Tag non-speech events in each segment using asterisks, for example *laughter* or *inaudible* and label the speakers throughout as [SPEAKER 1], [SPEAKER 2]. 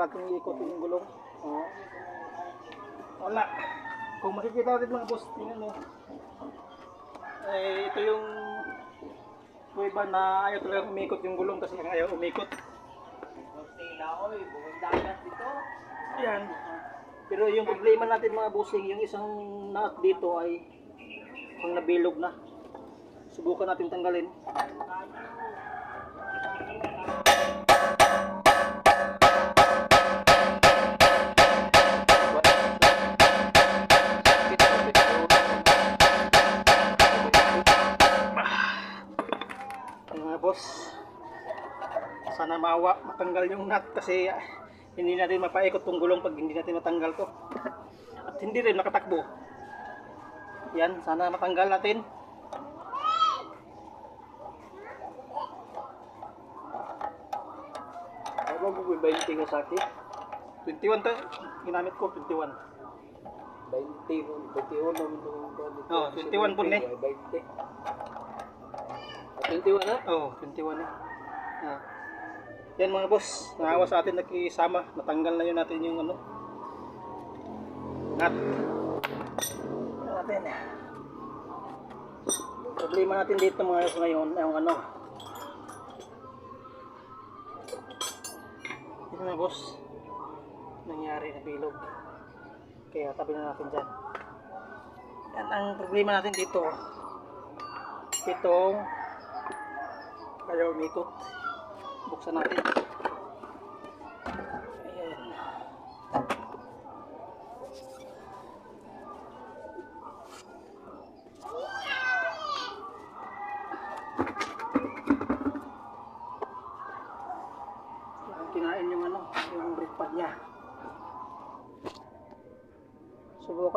[SPEAKER 1] Subukan natin iikot yung gulong. Oo. Wala. Kung makikita natin mga boss, tingnan mo. Eh, ito yung kuweba na ayaw talaga umikot yung gulong kasi ayaw umikot. Yan. Pero yung problema natin mga bossing, yung isang nut dito ay pang nabilog na. Subukan natin tanggalin. Matanggal yung nut kasi ah, hindi natin mapaikot tong gulong pag hindi natin matanggal to. *laughs* At hindi rin nakatakbo. Yan, sana matanggal natin.
[SPEAKER 2] Ano kung 20 nga sa akin?
[SPEAKER 1] 21 to, ginamit ko 21.
[SPEAKER 2] 20 mo, 21 mo itong dito.
[SPEAKER 1] Oh, 21 po, ne.
[SPEAKER 2] 20. Ah, 21 na?
[SPEAKER 1] Oh, 21 eh. Ah. Yan mga boss, naawa sa atin nakisama. Natanggal na yun natin yung ano. Nut. Yan natin. Problema natin dito mga boss ngayon, yung ano. Ito mga boss, nangyari na bilog. Kaya tabi na natin dyan. Yan ang problema natin dito. Itong ayaw umikot. Buksan natin. Ayan. Yan, kinain yung ano, yung brake pad niya.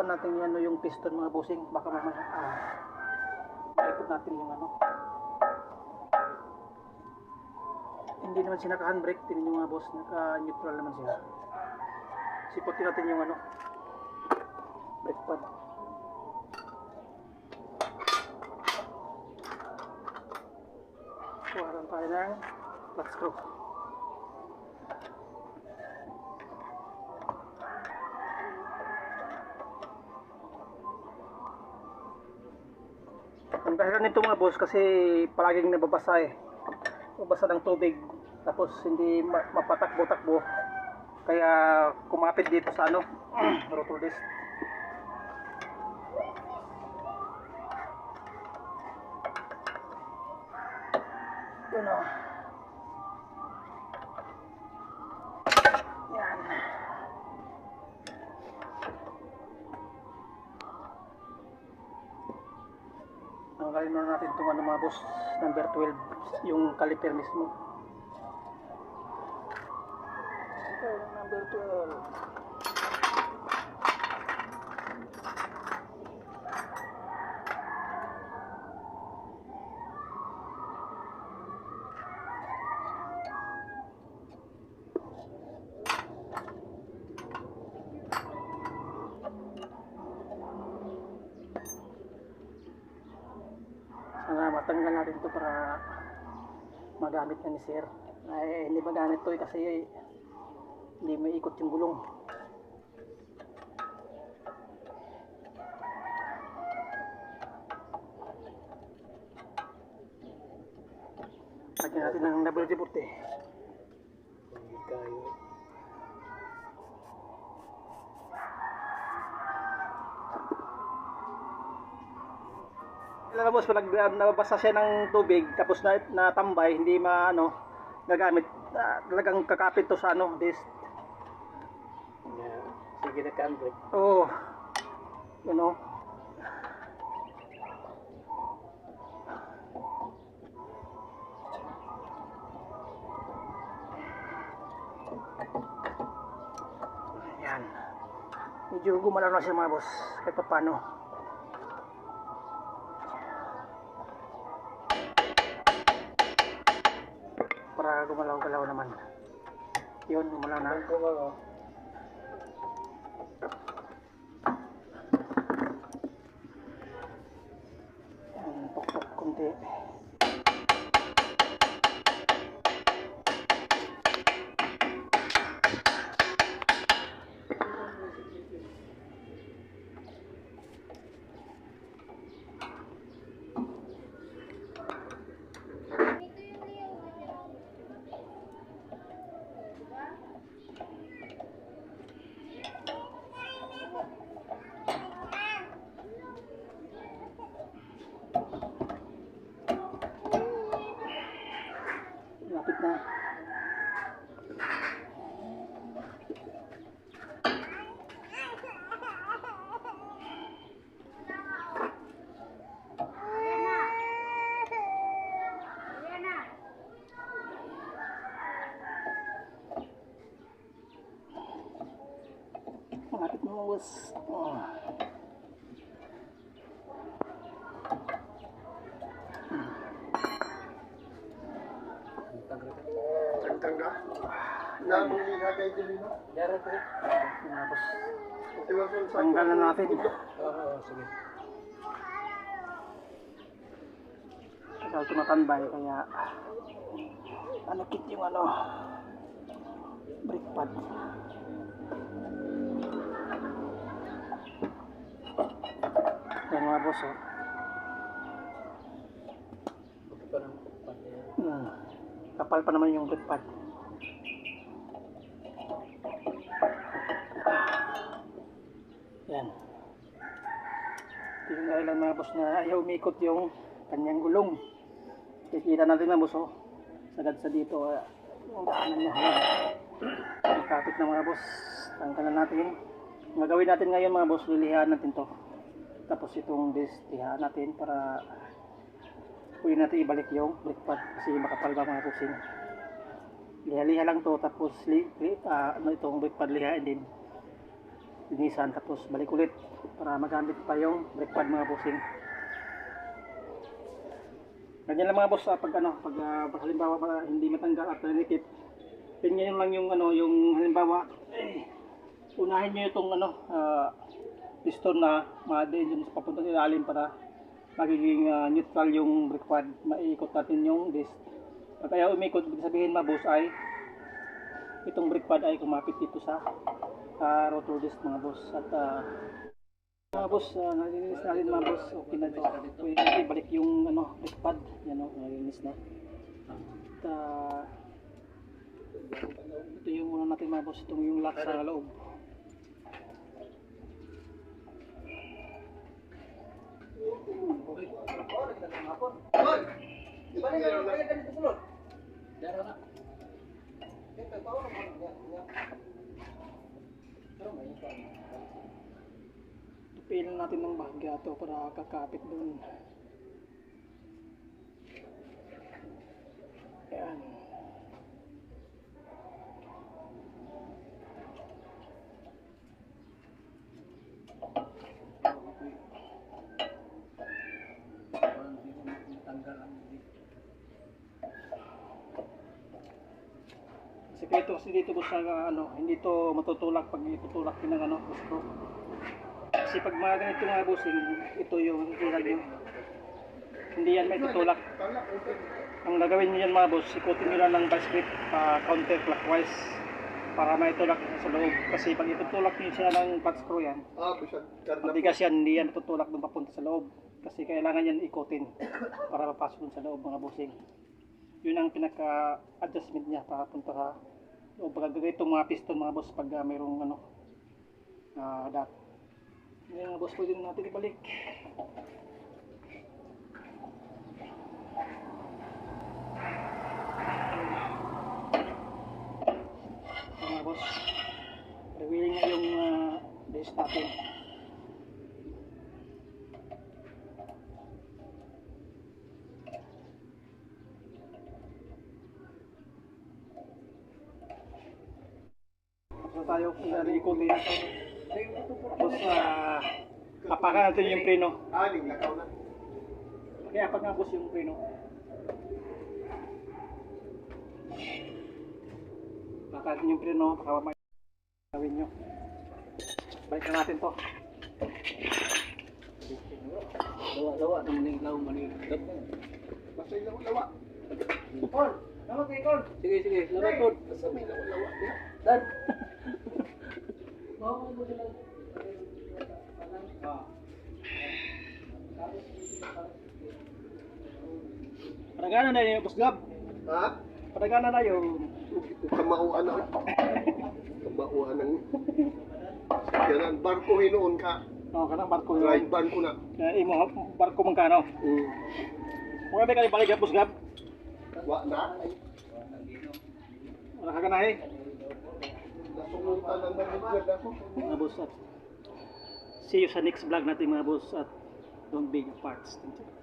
[SPEAKER 1] Subukan natin yung ano yung piston mga busing baka mamaya ah, maikot natin yung ano. Hindi naman siya naka handbrake tingnan nyo mga boss. Naka neutral naman siya sipotin natin yung ano brake pad. Kuha lang tayo ng flat screw ang dahilan nito mga boss kasi palaging nababasa eh. Mabasa ng tubig tapos hindi ma- mapatakbo-takbo. Kaya kumapit dito sa ano *clears throat* rotor disc. Yun o yan Tanggalin muna natin itong ano mga boss, number 12, yung caliper mismo. Okay, number 12. Sana matanggal natin to para magamit na ni sir. Ay, hindi magamit to eh, kasi hindi may ikot yung gulong. Lagyan natin ng double dipot eh.
[SPEAKER 2] Hindi kayo.
[SPEAKER 1] Mo, boss, pag uh, nababasa siya ng tubig, tapos na, natambay, hindi maano, gagamit, ah, talagang kakapit to sa ano, this,
[SPEAKER 2] Yeah. Sige na ka-handbrake.
[SPEAKER 1] oh, you know, Ayan. Medyo gumalaw na siya mga boss, kahit pa paano. naman. Yun, wala na.
[SPEAKER 2] Tuktok
[SPEAKER 1] konti. Lapit na. Malapit na. Oh.
[SPEAKER 3] Tangga. Nabong ni Hagay Dilino.
[SPEAKER 2] Yara ko.
[SPEAKER 1] Tapos,
[SPEAKER 3] sa
[SPEAKER 1] tanggalan natin.
[SPEAKER 2] Oo, sige.
[SPEAKER 1] Tagal tumatambay kaya anakit yung ano brake pad. Yan mga boss oh.
[SPEAKER 2] Buti pa ng pati.
[SPEAKER 1] Hmm. Kapal pa naman yung brake pad. Yan. Ito yung dahilan mga boss na ayaw umikot yung kanyang gulong. Kikita natin mga boss oh. Sagad sa dito. ah, Yung daanan niya. Ang kapit na mga boss. Tangkalan natin. Ang gagawin natin ngayon mga boss, lilihaan natin to. Tapos itong disc, lihaan natin para Pwede natin ibalik yung brake pad kasi makapal mga kusing. Liha-liha lang to tapos li, li, ah, ano itong brake pad lihain din. Linisan tapos balik ulit para magamit pa yung brake pad mga kusing. Ganyan lang mga boss ah, pag ano, pag, pag halimbawa pa hindi matanggal at nanikip. Tingnan lang yung ano, yung halimbawa eh, unahin niyo itong ano, ah, piston na sa papunta sa ilalim para magiging ah, neutral yung pad, maiikot natin yung disc. Pag kaya umikot, ibig sabihin mabos ay itong brake pad ay kumapit dito sa ah, rotor disc mga boss. At ah, mga boss, uh, nalinis natin mga boss, okay na to. Pwede natin ibalik yung ano, brake pad, yan o, nalinis na. At ah, ito yung una natin mga boss, itong yung lock sa loob.
[SPEAKER 2] Yara na.
[SPEAKER 1] Tupilan natin ng bahagya to para kakapit doon. Yan. Kasi kaya ito, kasi dito ko sa ano, hindi to matutulak pag itutulak din ng ano, gusto. Kasi pag mga ganito mga busing, ito yung tira nyo. Hindi yan may tutulak. Ang gagawin nyo yan mga boss, ikutin nyo lang ng vice grip uh, counterclockwise para maitulak siya sa loob. Kasi pag itutulak nyo siya ng pat screw yan,
[SPEAKER 3] Ah,
[SPEAKER 1] matigas yan, hindi yan tutulak doon papunta sa loob. Kasi kailangan yan ikutin para mapasok sa loob mga busing. Yun ang pinaka-adjustment niya para punta sa loob. Pag mga piston mga boss pag uh, mayroong ano, uh, dat. Yan mga boss, pwede na natin ibalik. Mga boss. Revealing na yung uh, base natin. Na tayo kung ano ikutin. Tapos uh, apakan natin yung preno.
[SPEAKER 3] Ah, ning lakaw na.
[SPEAKER 1] Kaya pag nga boss yung preno. Apakan natin yung preno. Baka mamaya gawin nyo. Balik na natin to.
[SPEAKER 2] Dalawa lawa nang nilaw manigdap.
[SPEAKER 3] Basta yung lawa.
[SPEAKER 1] Kon, naman kay Kon.
[SPEAKER 2] Sige, sige, lawa po.
[SPEAKER 3] Basta may lawa.
[SPEAKER 2] Dan.
[SPEAKER 1] Padagana na yung Boss Gab.
[SPEAKER 3] Ha?
[SPEAKER 1] Padagana na yung
[SPEAKER 3] Kamauan na. Kamauan ng... Yan barko hinoon ka.
[SPEAKER 1] oh, kanang barko
[SPEAKER 3] Drive
[SPEAKER 1] yung
[SPEAKER 3] ban ko na.
[SPEAKER 1] uh, imo barko man kano.
[SPEAKER 3] Mm.
[SPEAKER 1] Mga ba kayo balik Boss Gab?
[SPEAKER 3] Wa na.
[SPEAKER 1] Wala ka
[SPEAKER 3] nabigyan ako.
[SPEAKER 1] Mga boss at see you sa next vlog natin mga boss at don't be parts. Thank you.